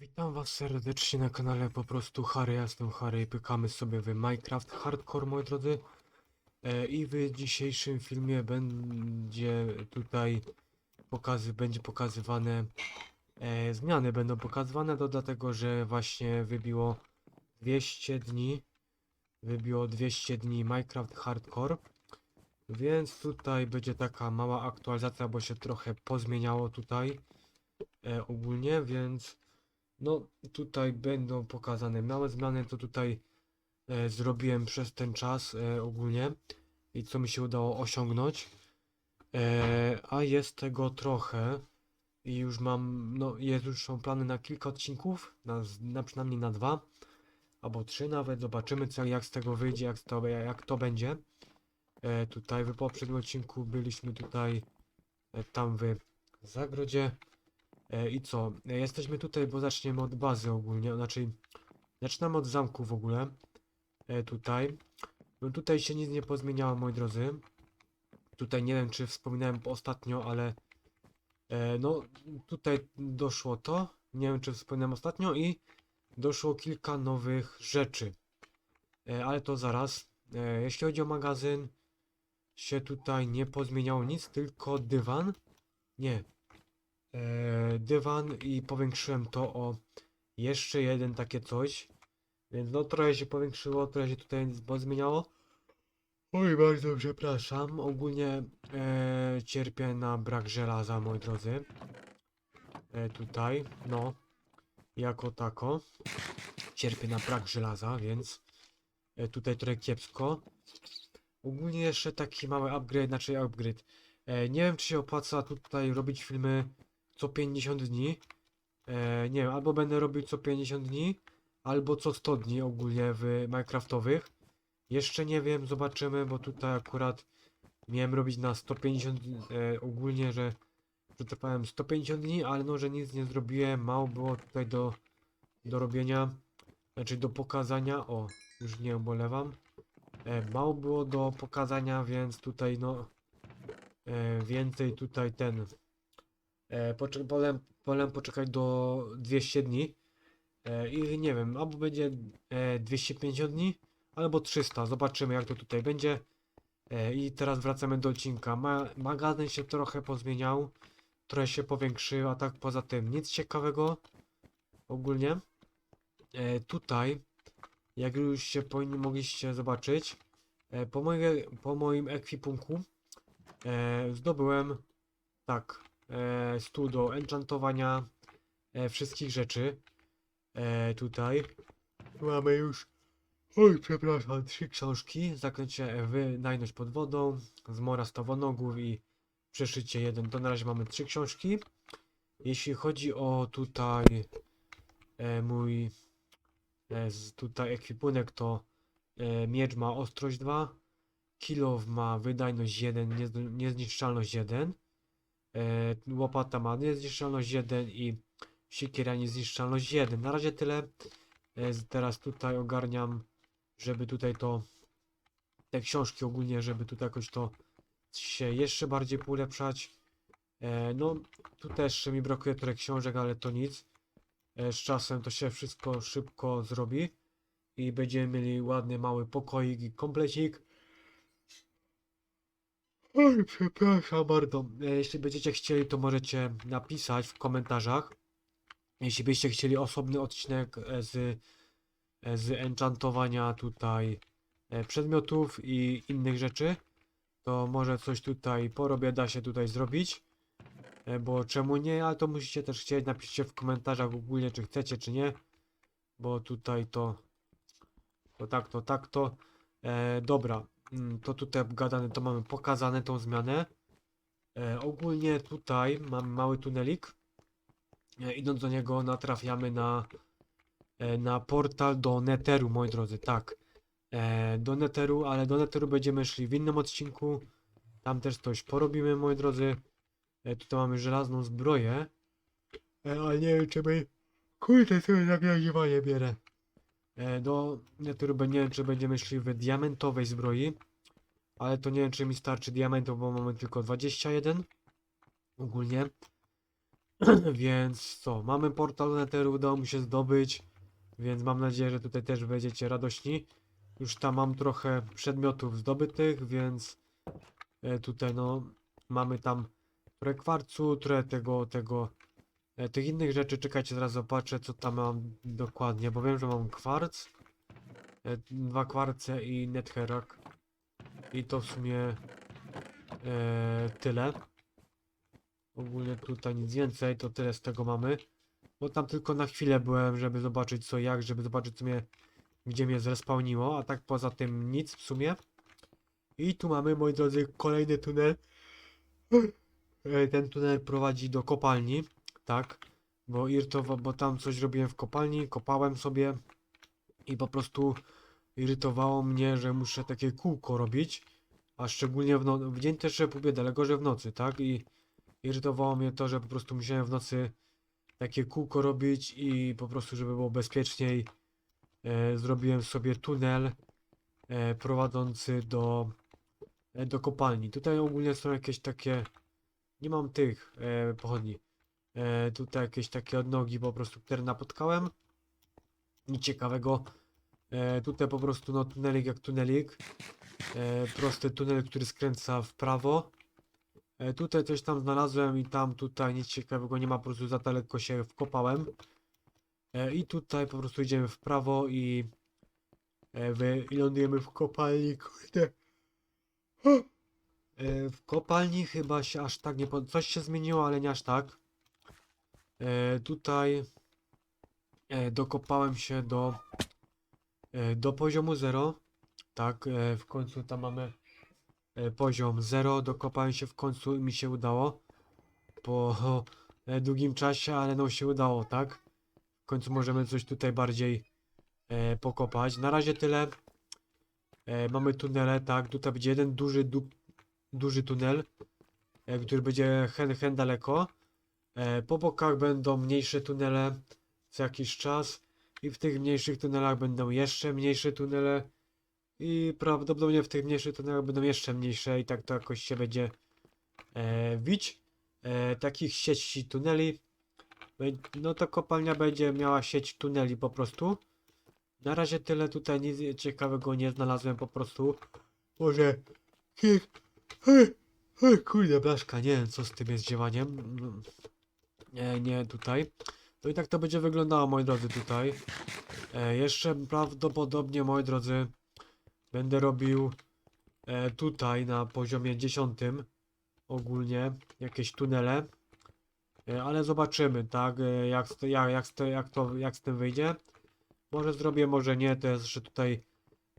Witam was serdecznie na kanale po prostu Harry, ja jestem Harry i pykamy sobie w Minecraft Hardcore moi drodzy. E, i w dzisiejszym filmie będzie tutaj pokazy, będzie pokazywane e, zmiany będą pokazywane. To dlatego, że właśnie wybiło 200 dni wybiło 200 dni Minecraft Hardcore. Więc tutaj będzie taka mała aktualizacja, bo się trochę pozmieniało tutaj e, ogólnie, więc no, tutaj będą pokazane małe zmiany, co tutaj e, zrobiłem przez ten czas e, ogólnie i co mi się udało osiągnąć. E, a jest tego trochę i już mam, no, jest już są plany na kilka odcinków, na, na przynajmniej na dwa albo trzy nawet. Zobaczymy, co, jak z tego wyjdzie, jak to, jak to będzie. E, tutaj w poprzednim odcinku byliśmy tutaj, e, tam w zagrodzie. E, I co? E, Jesteśmy tutaj, bo zaczniemy od bazy ogólnie, znaczy zaczynamy od zamku w ogóle. E, tutaj. No tutaj się nic nie pozmieniało, moi drodzy. Tutaj nie wiem, czy wspominałem ostatnio, ale no tutaj doszło to. Nie wiem, czy wspominałem ostatnio i doszło kilka nowych rzeczy. Ale to zaraz. Jeśli chodzi o magazyn, się tutaj nie pozmieniało nic, tylko dywan. Nie, dywan i powiększyłem to o jeszcze jeden takie coś. Więc no trochę się powiększyło, trochę się tutaj zmieniało. Oj, bardzo przepraszam. Ogólnie e, cierpię na brak żelaza, moi drodzy. E, tutaj, no, jako tako. Cierpię na brak żelaza, więc e, tutaj trochę kiepsko. Ogólnie jeszcze taki mały upgrade, znaczy upgrade. E, nie wiem, czy się opłaca tutaj robić filmy co 50 dni. E, nie wiem, albo będę robił co 50 dni, albo co 100 dni ogólnie w Minecraftowych. Jeszcze nie wiem, zobaczymy, bo tutaj akurat miałem robić na 150 dni, e, ogólnie, że, to powiem 150 dni, ale no, że nic nie zrobiłem, mało było tutaj do, do robienia, znaczy do pokazania, o, już nie obolewam. E, mało było do pokazania, więc tutaj no, e, więcej tutaj ten, E, wolę poczekać do 200 dni. E, I nie wiem, albo będzie e, 250 dni, albo 300. Zobaczymy, jak to tutaj będzie. E, I teraz wracamy do odcinka. Ma magazyn się trochę pozmieniał, trochę się powiększył, a tak poza tym nic ciekawego ogólnie. E, tutaj, jak już się powinni mogliście zobaczyć, e, po, moje, po moim ekwipunku e, zdobyłem tak, e, stół do enchantowania e, wszystkich rzeczy. E, tutaj mamy już, oj przepraszam, trzy książki. Zaklęcie wydajność pod wodą, zmora stawonogów i przeszycie jeden. To na razie mamy trzy książki. Jeśli chodzi o tutaj e, mój e, tutaj ekwipunek, to e, miecz ma ostrość 2, kilow ma wydajność 1, niezn- niezniszczalność 1. E, łopata ma niezniszczalność 1 i siekiera niezniszczalność 1. Na razie tyle. E, teraz tutaj ogarniam, żeby tutaj to te książki ogólnie, żeby tutaj jakoś to się jeszcze bardziej polepszać. E, no, tu też mi brakuje trochę książek, ale to nic. Z czasem to się wszystko szybko zrobi i będziemy mieli ładny mały pokoik i komplecik. Oj, przepraszam bardzo. E, Jeśli będziecie chcieli, to możecie napisać w komentarzach. Jeśli byście chcieli osobny odcinek e, z, e, z enchantowania tutaj przedmiotów i innych rzeczy, to może coś tutaj porobię, da się tutaj zrobić. Bo czemu nie, ale to musicie też chcieć, napiszcie w komentarzach ogólnie, czy chcecie, czy nie. Bo tutaj to, to tak, to tak, to. E, dobra, to tutaj obgadane, to mamy pokazane tą zmianę. E, ogólnie tutaj mamy mały tunelik. E, idąc do niego natrafiamy na, e, na portal do Netheru, moi drodzy, tak. E, do Netheru, ale do Netheru będziemy szli w innym odcinku. Tam też coś porobimy, moi drodzy. E, tutaj mamy żelazną zbroję. E, ale nie wiem, czy my... Kurde, ja nagrywanie bierę. E, do Netheru be- nie wiem, czy będziemy szli w diamentowej zbroi. Ale to nie wiem, czy mi starczy diamentów, bo mamy tylko 21. Ogólnie. Więc co, mamy portal Netheru, udało mi się zdobyć, więc mam nadzieję, że tutaj też będziecie radośni. Już tam mam trochę przedmiotów zdobytych, więc e, tutaj no mamy tam trochę kwarcu, trochę tego, tego, tych innych rzeczy. Czekajcie, zaraz zobaczę co tam mam dokładnie, bo wiem, że mam kwarc, e, dwa kwarce i netherrack. I to w sumie e, tyle. Ogólnie tutaj nic więcej, to tyle z tego mamy. Bo tam tylko na chwilę byłem, żeby zobaczyć co jak, żeby zobaczyć co mnie, gdzie mnie zrespawniło, a tak poza tym nic w sumie. I tu mamy, moi drodzy, kolejny tunel. E, Ten tunel prowadzi do kopalni, tak? Bo irytowa, bo tam coś robiłem w kopalni, kopałem sobie i po prostu irytowało mnie, że muszę takie kółko robić, a szczególnie w, no w dzień też pójdę, ale gorzej w nocy, tak? I irytowało mnie to, że po prostu musiałem w nocy takie kółko robić i po prostu, żeby było bezpieczniej, e, zrobiłem sobie tunel e, prowadzący do, e, do kopalni. Tutaj ogólnie są jakieś takie, nie mam tych e, pochodni, e, tutaj jakieś takie odnogi po prostu, które napotkałem. Nic ciekawego. E, tutaj po prostu no tunelik jak tunelik. E, prosty tunel, który skręca w prawo. E, tutaj coś tam znalazłem i tam tutaj nic ciekawego nie ma, po prostu za daleko się wkopałem. E, I tutaj po prostu idziemy w prawo i e, lądujemy w kopalni, kurde. E, w kopalni chyba się aż tak nie... Coś się zmieniło, ale nie aż tak. E, tutaj e, dokopałem się do, e, do poziomu 0. Tak, w końcu tam mamy poziom 0. Dokopałem się w końcu i mi się udało. Po długim czasie, ale no się udało, tak? W końcu możemy coś tutaj bardziej pokopać. Na razie tyle. Mamy tunele, tak? Tutaj będzie jeden duży, du duży tunel, który będzie hen, hen daleko. E, po bokach będą mniejsze tunele co jakiś czas. I w tych mniejszych tunelach będą jeszcze mniejsze tunele. I prawdopodobnie w tych mniejszych tunelach będą jeszcze mniejsze i tak to jakoś się będzie e. E, takich sieci tuneli. No to kopalnia będzie miała sieć tuneli po prostu. Na razie tyle tutaj nic ciekawego nie znalazłem po prostu. Może... Kurde blaszka, nie wiem co z tym jest dziewaniem. Nie, nie tutaj. No i tak to będzie wyglądało moi drodzy tutaj. E, jeszcze prawdopodobnie moi drodzy będę robił e, tutaj na poziomie 10 ogólnie jakieś tunele. E, ale zobaczymy, tak, e, jak, jak, jak, jak, to, jak z tym wyjdzie. Może zrobię, może nie, to jest jeszcze tutaj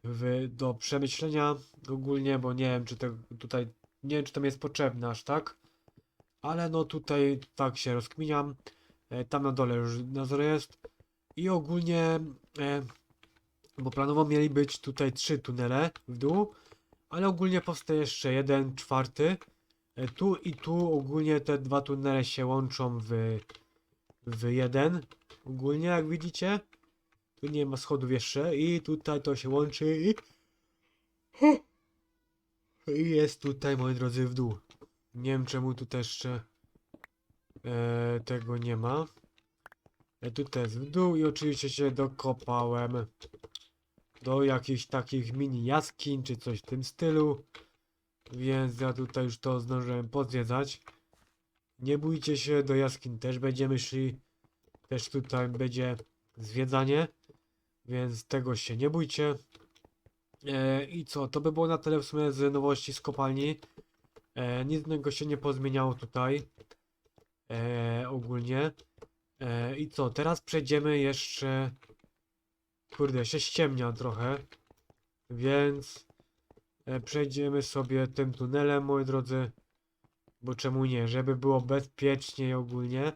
w, do przemyślenia ogólnie, bo nie wiem, czy to tutaj, nie wiem, czy to mi jest potrzebne aż tak. Ale no tutaj tak się rozkminiam. E, tam na dole już nazor jest. I ogólnie, e, bo planowo mieli być tutaj trzy tunele w dół, ale ogólnie powstaje jeszcze jeden, czwarty. E, Tu i tu ogólnie te dwa tunele się łączą w, w jeden. Ogólnie jak widzicie. Tu nie ma schodów jeszcze i tutaj to się łączy i... I jest tutaj, moi drodzy, w dół. Nie wiem czemu tutaj jeszcze e, tego nie ma. E, tutaj jest w dół i oczywiście się dokopałem do jakichś takich mini jaskiń czy coś w tym stylu. Więc ja tutaj już to zdążyłem pozwiedzać. Nie bójcie się, do jaskiń też będziemy szli. Też tutaj będzie zwiedzanie. Więc tego się nie bójcie. E, I co, to by było na tyle w sumie z nowości z kopalni. E, nic innego się nie pozmieniało tutaj. E, ogólnie. E, I co, teraz przejdziemy jeszcze... Kurde, się ściemnia trochę. Więc... E, przejdziemy sobie tym tunelem, moi drodzy. Bo czemu nie? Żeby było bezpieczniej ogólnie.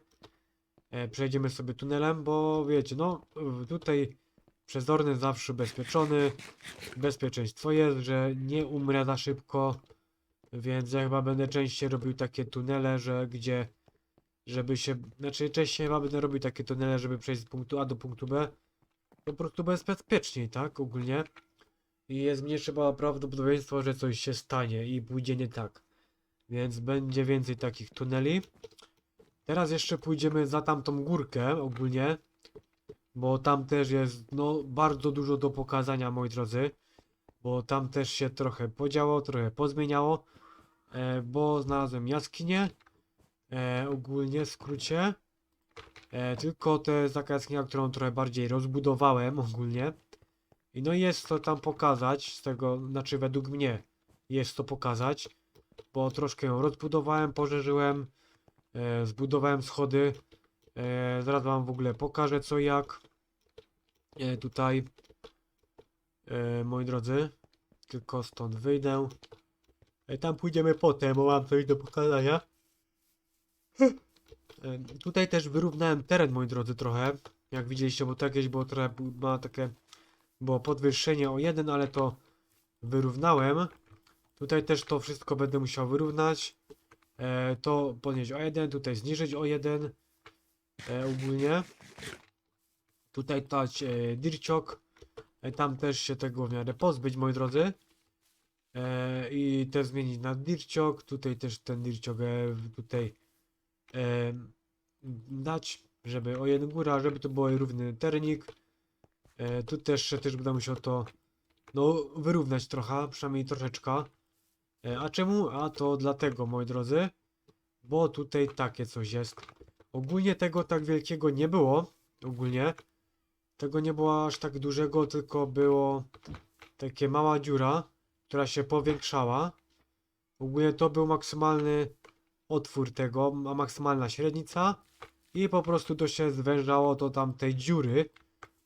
E, przejdziemy sobie tunelem, bo wiecie, no tutaj przezorny zawsze ubezpieczony. Bezpieczeństwo jest, że nie umrę za szybko. Więc ja chyba będę częściej robił takie tunele, że gdzie żeby się, znaczy częściej chyba będę robił takie tunele, żeby przejść z punktu A do punktu B. Po prostu bez- bezpieczniej, tak, ogólnie. I jest mniejsze prawdopodobieństwo, że coś się stanie i pójdzie nie tak. Więc będzie więcej takich tuneli. Teraz jeszcze pójdziemy za tamtą górkę ogólnie, bo tam też jest no bardzo dużo do pokazania moi drodzy, bo tam też się trochę podziało, trochę pozmieniało, e, bo znalazłem jaskinię, e, ogólnie w skrócie, e, tylko to jest taka jaskinia, którą trochę bardziej rozbudowałem ogólnie i no jest to tam pokazać z tego, znaczy według mnie jest to pokazać, bo troszkę ją rozbudowałem, poszerzyłem, e, zbudowałem schody. E, zaraz wam w ogóle pokażę co jak. E, tutaj, e, moi drodzy, tylko stąd wyjdę. E, tam pójdziemy potem, bo mam coś do pokazania. E, tutaj też wyrównałem teren, moi drodzy, trochę. Jak widzieliście, bo to jakieś było trochę, ma takie, było podwyższenie o jeden, ale to wyrównałem. Tutaj też to wszystko będę musiał wyrównać. E, to podnieść o jeden, tutaj zniżyć o jeden. E, ogólnie. Tutaj dać e, dirciok. E, tam też się tego w miarę pozbyć, moi drodzy. E, I też zmienić na dirciok. Tutaj też ten dirciok e, tutaj e, dać, żeby o jeden góra, żeby to był równy ternik. Tu też, też będę musiał to no, wyrównać trochę, przynajmniej troszeczkę. A czemu? A to dlatego, moi drodzy, bo tutaj takie coś jest. Ogólnie tego tak wielkiego nie było, ogólnie. Tego nie było aż tak dużego, tylko było takie mała dziura, która się powiększała. Ogólnie to był maksymalny otwór tego, a maksymalna średnica. I po prostu to się zwężało do tamtej dziury,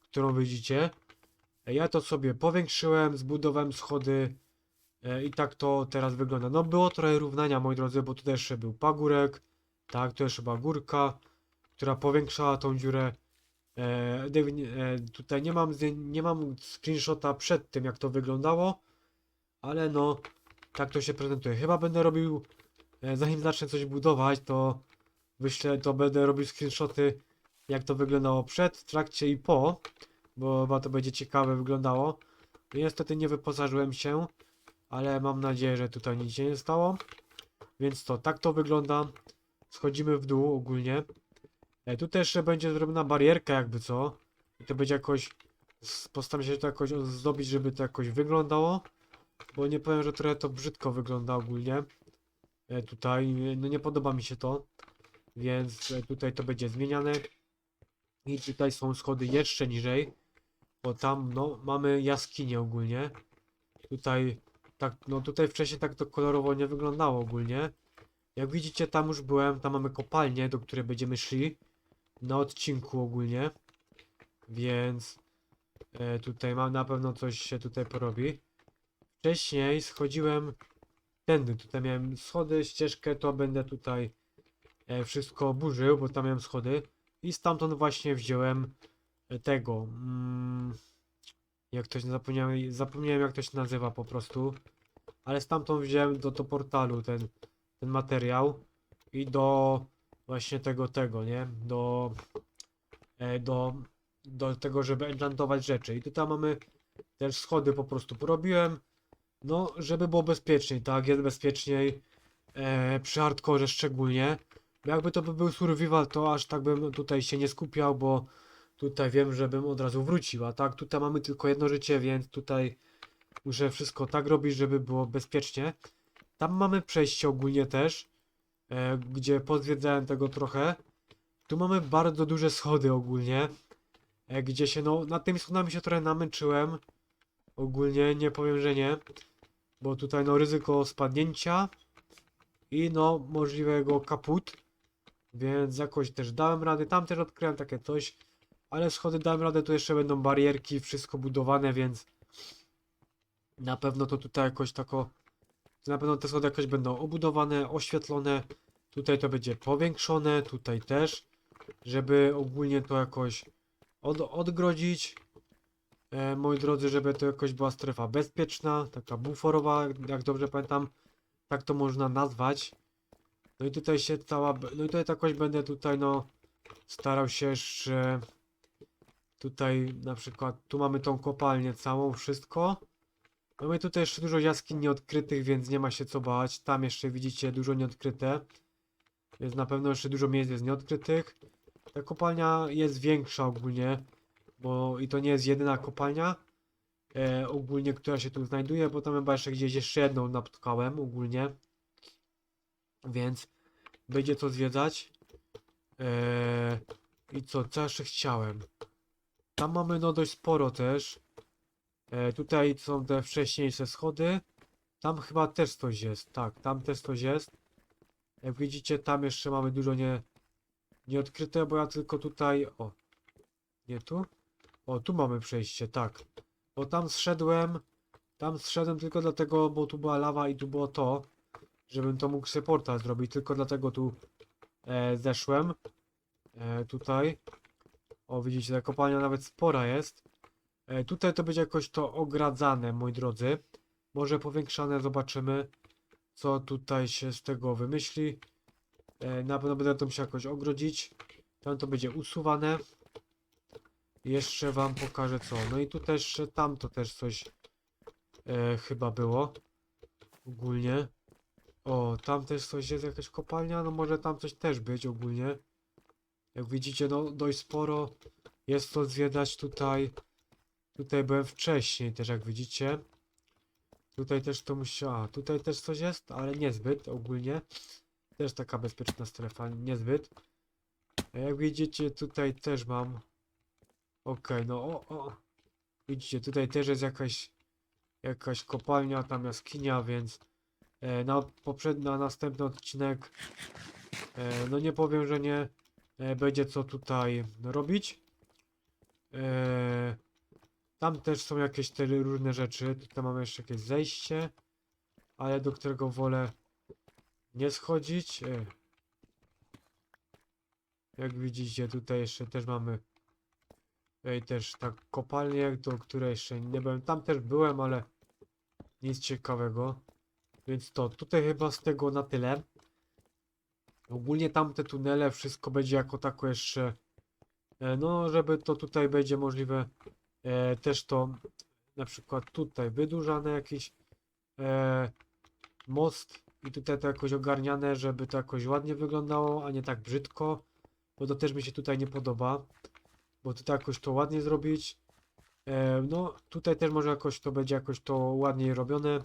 którą widzicie. Ja to sobie powiększyłem, zbudowałem schody. E, I tak to teraz wygląda. No było trochę równania, moi drodzy, bo tu też był pagórek. Tak, tu jeszcze była górka, która powiększała tą dziurę. E, e, tutaj nie mam, nie mam screenshota przed tym, jak to wyglądało. Ale no, tak to się prezentuje. Chyba będę robił, e, zanim zacznę coś budować, to wyślę, to będę robił screenshoty, jak to wyglądało przed, w trakcie i po. Bo chyba to będzie ciekawe wyglądało. Niestety nie wyposażyłem się ale mam nadzieję, że tutaj nic się nie stało. Więc to, tak to wygląda. Schodzimy w dół ogólnie. E, tu też będzie zrobiona barierka jakby co. I to będzie jakoś, postaram się to jakoś zdobić, żeby to jakoś wyglądało. Bo nie powiem, że trochę to brzydko wygląda ogólnie. E, tutaj, no nie podoba mi się to. Więc e, tutaj to będzie zmieniane. I tutaj są schody jeszcze niżej. Bo tam, no, mamy jaskinię ogólnie. Tutaj tak, no tutaj wcześniej tak to kolorowo nie wyglądało ogólnie. Jak widzicie, tam już byłem, tam mamy kopalnię, do której będziemy szli na odcinku ogólnie. Więc e, tutaj mam na pewno coś się tutaj porobi. Wcześniej schodziłem tędy, tutaj miałem schody, ścieżkę, to będę tutaj e, wszystko burzył, bo tam miałem schody. I stamtąd właśnie wziąłem e, tego. Mm, jak to się zapomniałem, zapomniałem jak to się nazywa po prostu. Ale stamtąd wziąłem do, do portalu ten, ten materiał i do właśnie tego, tego, nie? Do, e, do, do tego, żeby enchantować rzeczy. I tutaj mamy też schody po prostu porobiłem. No, żeby było bezpieczniej, tak? Jest bezpieczniej. E, przy hardkorze szczególnie. Jakby to by był survival, to aż tak bym tutaj się nie skupiał, bo tutaj wiem, żebym od razu wrócił. A tak, tutaj mamy tylko jedno życie, więc tutaj muszę wszystko tak robić, żeby było bezpiecznie. Tam mamy przejście ogólnie też, e, gdzie pozwiedzałem tego trochę. Tu mamy bardzo duże schody ogólnie, e, gdzie się, no, nad tymi schodami się trochę namęczyłem. Ogólnie nie powiem, że nie, bo tutaj no ryzyko spadnięcia i no możliwego kaput, więc jakoś też dałem radę. Tam też odkryłem takie coś, ale schody dałem radę, tu jeszcze będą barierki, wszystko budowane, więc na pewno to tutaj jakoś tako, na pewno te schody jakoś będą obudowane, oświetlone. Tutaj to będzie powiększone, tutaj też, żeby ogólnie to jakoś od, odgrodzić. E, moi drodzy, żeby to jakoś była strefa bezpieczna, taka buforowa, jak- dobrze pamiętam, tak to można nazwać. No i tutaj się cała, no i tutaj jakoś będę tutaj no starał się jeszcze tutaj na przykład, tu mamy tą kopalnię całą, wszystko. Mamy tutaj jeszcze dużo jaskiń nieodkrytych, więc nie ma się co bać. Tam jeszcze widzicie dużo nieodkryte. Więc na pewno jeszcze dużo miejsc jest nieodkrytych. Ta kopalnia jest większa ogólnie, bo i to nie jest jedyna kopalnia e, ogólnie, która się tu znajduje, bo tam chyba jeszcze gdzieś jeszcze jedną napotkałem ogólnie. Więc będzie co zwiedzać. E, I co, co jeszcze chciałem? Tam mamy no dość sporo też. E, tutaj są te wcześniejsze schody. Tam chyba też coś jest. Tak, tam też coś jest. Jak widzicie, tam jeszcze mamy dużo nie, nieodkryte, bo ja tylko tutaj. O, nie tu? O, tu mamy przejście, tak. Bo tam zszedłem. Tam zszedłem tylko dlatego, bo tu była lawa i tu było to. Żebym to mógł sobie portal zrobić. Tylko dlatego tu e, zeszłem. E, tutaj. O, widzicie, ta kopalnia nawet spora jest. E, tutaj to będzie jakoś to ogradzane, moi drodzy. Może powiększane, zobaczymy, co tutaj się z tego wymyśli. E, na pewno będę to musiał jakoś ogrodzić. Tam to będzie usuwane. Jeszcze wam pokażę co. No i tu też, tam to też coś e, chyba było. Ogólnie. O, tam też coś jest, jakaś kopalnia. No może tam coś też być ogólnie. Jak widzicie, no dość sporo jest to zwiedzać tutaj. Tutaj byłem wcześniej też, jak widzicie. Tutaj też to musiała. Tutaj też coś jest, ale niezbyt ogólnie. Też taka bezpieczna strefa, niezbyt. Jak widzicie, tutaj też mam. Okej, no o, o. Widzicie, tutaj też jest jakaś jakaś kopalnia, tam jaskinia, więc e, na poprzedni, na następny odcinek e, no nie powiem, że nie e, będzie co tutaj robić. E, tam też są jakieś te różne rzeczy. Tutaj mamy jeszcze jakieś zejście, ale do którego wolę nie schodzić. E. Jak widzicie, tutaj jeszcze też mamy Ej, też tak kopalnię, do której jeszcze nie byłem. Tam też byłem, ale nic ciekawego. Więc to, tutaj chyba z tego na tyle. Ogólnie tamte tunele, wszystko będzie jako tako jeszcze. E, no, żeby to tutaj będzie możliwe. E, też to na przykład tutaj wydłużane jakiś e, most i tutaj to jakoś ogarniane, żeby to jakoś ładnie wyglądało, a nie tak brzydko. Bo to też mi się tutaj nie podoba bo tutaj jakoś to ładnie zrobić. E, no, tutaj też może jakoś to będzie jakoś to ładniej robione,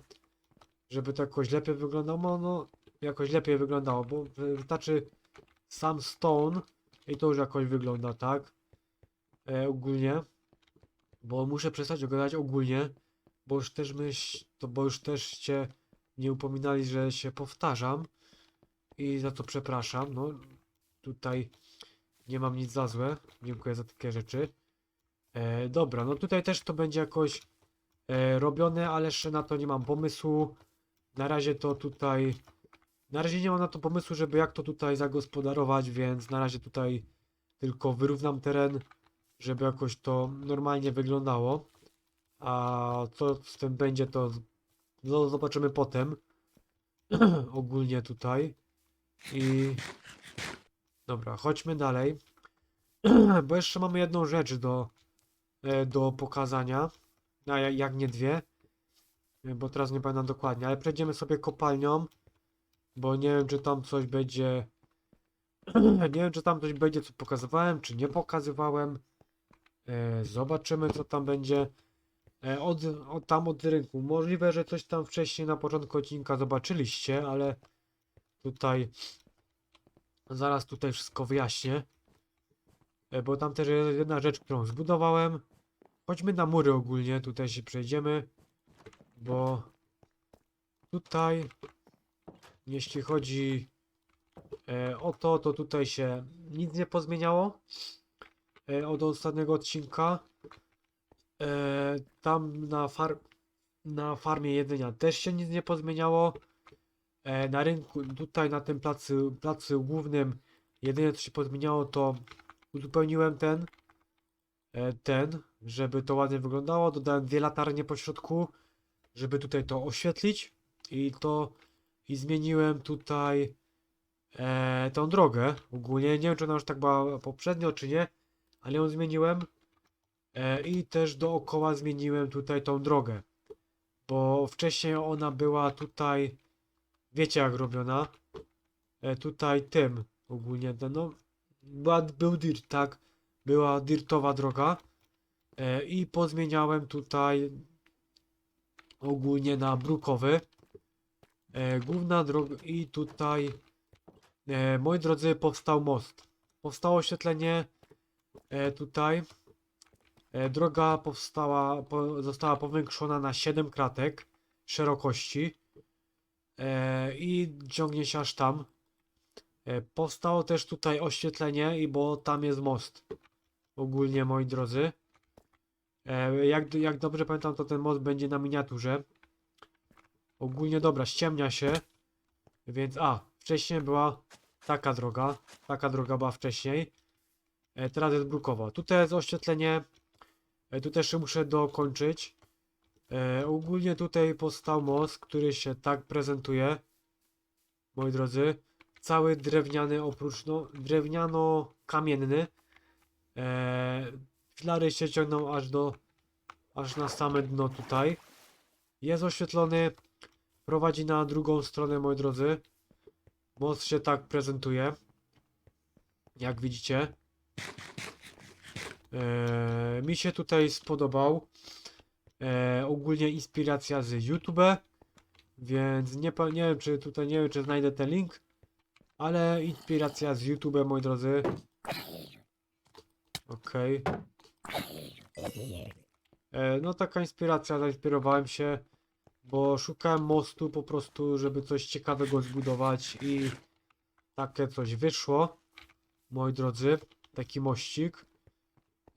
żeby to jakoś lepiej wyglądało. No, jakoś lepiej wyglądało, bo wystarczy sam stone i to już jakoś wygląda, tak? E, ogólnie. Bo muszę przestać oglądać ogólnie, bo już też myśl, to bo już też cię nie upominali, że się powtarzam i za to przepraszam. No, tutaj nie mam nic za złe. Dziękuję za takie rzeczy. E, dobra, no tutaj też to będzie jakoś e, robione, ale jeszcze na to nie mam pomysłu. Na razie to tutaj... Na razie nie mam na to pomysłu, żeby jak to tutaj zagospodarować, więc na razie tutaj tylko wyrównam teren, żeby jakoś to normalnie wyglądało. A co z tym będzie, to no, zobaczymy potem. Ogólnie tutaj. I Dobra, chodźmy dalej. Bo jeszcze mamy jedną rzecz do, e, do pokazania. A ja- jak nie dwie. E, Bo teraz nie pamiętam dokładnie, ale przejdziemy sobie kopalnią. Bo nie wiem, czy tam coś będzie. Nie wiem, czy tam coś będzie, co pokazywałem, czy nie pokazywałem. E, Zobaczymy, co tam będzie. Od, od tam od rynku. Możliwe, że coś tam wcześniej na początku odcinka zobaczyliście, ale tutaj Zaraz tutaj wszystko wyjaśnię. E, Bo tam też jest jedna rzecz, którą zbudowałem. Chodźmy na mury ogólnie, tutaj się przejdziemy. Bo tutaj, jeśli chodzi e, o to, to tutaj się nic nie pozmieniało e, od ostatniego odcinka. Tam na, far na farmie jedzenia też się nic nie pozmieniało. E, na rynku, tutaj na tym placu, placu głównym, jedyne co się podmieniało to uzupełniłem ten, e, ten, żeby to ładnie wyglądało. Dodałem dwie latarnie po środku, żeby tutaj to oświetlić i to i zmieniłem tutaj e, tą drogę. Ogólnie nie wiem czy ona już tak była poprzednio czy nie, ale ją zmieniłem e, i też dookoła zmieniłem tutaj tą drogę, bo wcześniej ona była tutaj Wiecie jak robiona. e, tutaj tym ogólnie, no, no była, był dirt, tak? Była dirtowa droga e, i pozmieniałem tutaj ogólnie na brukowy. E, główna droga i tutaj, e, moi drodzy, powstał most. Powstało oświetlenie e, tutaj. E, droga powstała, po, została powiększona na 7 kratek szerokości i ciągnie się aż tam. E, powstało też tutaj oświetlenie, bo tam jest most. Ogólnie, moi drodzy. E, jak, jak dobrze pamiętam, to ten most będzie na miniaturze. Ogólnie dobra, ściemnia się. Więc, a, wcześniej była taka droga. Taka droga była wcześniej. E, teraz jest brukowa. Tutaj jest oświetlenie. E, tu też muszę dokończyć. E, ogólnie tutaj powstał most, który się tak prezentuje. Moi drodzy. Cały drewniany, oprócz no, drewniano-kamienny. E, filary się ciągną aż do aż na same dno tutaj. Jest oświetlony. Prowadzi na drugą stronę, moi drodzy. Most się tak prezentuje. Jak widzicie. Eee, mi się tutaj spodobał. Eee, ogólnie inspiracja z YouTube. Więc nie, nie wiem, czy tutaj nie wiem, czy znajdę ten link. Ale inspiracja z YouTube, moi drodzy. Okej. E, no taka inspiracja, zainspirowałem się, bo szukałem mostu po prostu, żeby coś ciekawego zbudować i takie coś wyszło, moi drodzy, taki mościk.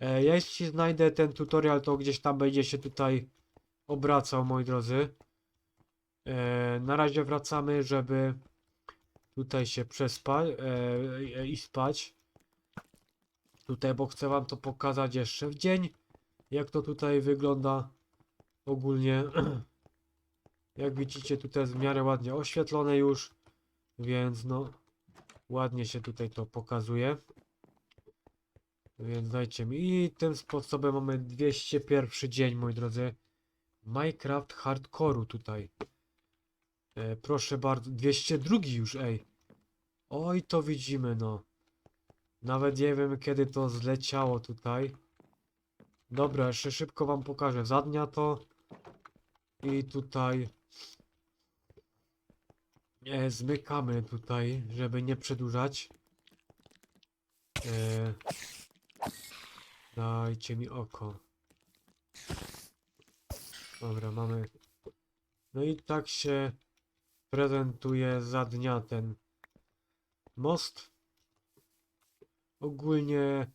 E, ja jeśli znajdę ten tutorial, to gdzieś tam będzie się tutaj obracał, moi drodzy. E, na razie wracamy, żeby tutaj się przespać e, i spać. Tutaj, bo chcę wam to pokazać jeszcze w dzień jak to tutaj wygląda ogólnie. Jak widzicie, tutaj jest w miarę ładnie oświetlone już, więc no ładnie się tutaj to pokazuje. Więc dajcie mi. I tym sposobem mamy 201 dzień, moi drodzy. Minecraft Hardcore'u tutaj. E, proszę bardzo, 202 już, ej. Oj, to widzimy, no. Nawet nie wiem, kiedy to zleciało tutaj. Dobra, jeszcze szybko wam pokażę. Za dnia to. I tutaj. E, zmykamy tutaj, żeby nie przedłużać. E, dajcie mi oko. Dobra, mamy. No i tak się prezentuje za dnia ten most. Ogólnie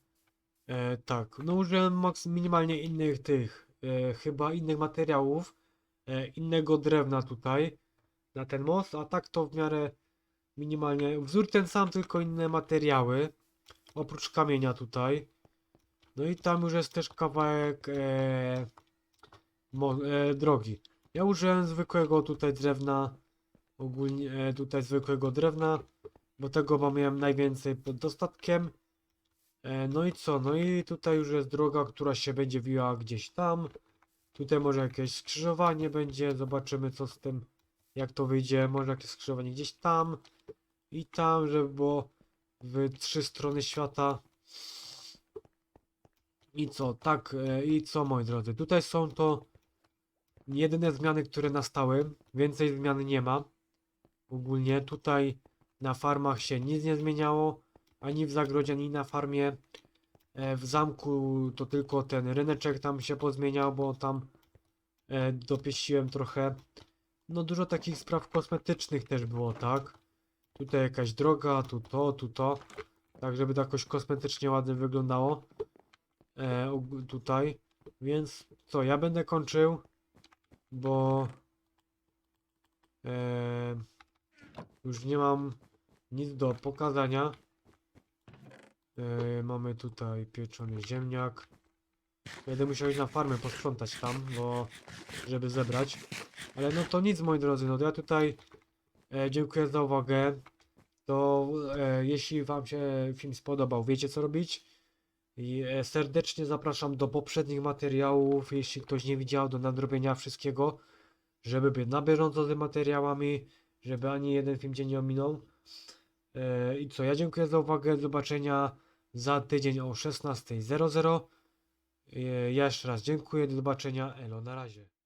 E, tak, no użyłem maks minimalnie innych tych, e, chyba innych materiałów, e, innego drewna tutaj na ten most, a tak to w miarę minimalnie, wzór ten sam, tylko inne materiały, oprócz kamienia tutaj. No i tam już jest też kawałek e, mo, e, drogi. Ja użyłem zwykłego tutaj drewna, ogólnie e, tutaj zwykłego drewna, bo tego mam miałem najwięcej pod dostatkiem. E, no i co? No i tutaj już jest droga, która się będzie wiła gdzieś tam. Tutaj może jakieś skrzyżowanie będzie. Zobaczymy co z tym, jak to wyjdzie. Może jakieś skrzyżowanie gdzieś tam i tam, żeby było w trzy strony świata. I co? Tak, e, i co moi drodzy? Tutaj są to jedyne zmiany, które nastały. Więcej zmian nie ma. Ogólnie tutaj na farmach się nic nie zmieniało ani w zagrodzie, ani na farmie. E, w zamku to tylko ten ryneczek tam się pozmieniał, bo tam e, dopieściłem trochę. No dużo takich spraw kosmetycznych też było, tak? Tutaj jakaś droga, tu to, tu to. Tak, żeby to jakoś kosmetycznie ładnie wyglądało. E, tutaj. Więc co, ja będę kończył, bo e, już nie mam nic do pokazania. Yy, mamy tutaj pieczony ziemniak. Będę musiał iść na farmę posprzątać tam, bo żeby zebrać. Ale no to nic moi drodzy, no to ja tutaj e, dziękuję za uwagę. To e, jeśli wam się film spodobał, wiecie co robić. I e, serdecznie zapraszam do poprzednich materiałów, jeśli ktoś nie widział, do nadrobienia wszystkiego, żeby być na bieżąco z materiałami, żeby ani jeden film cię nie ominął. E, I co, ja dziękuję za uwagę, do zobaczenia za tydzień o 16.00. E, Ja jeszcze raz dziękuję, do zobaczenia, elo, na razie.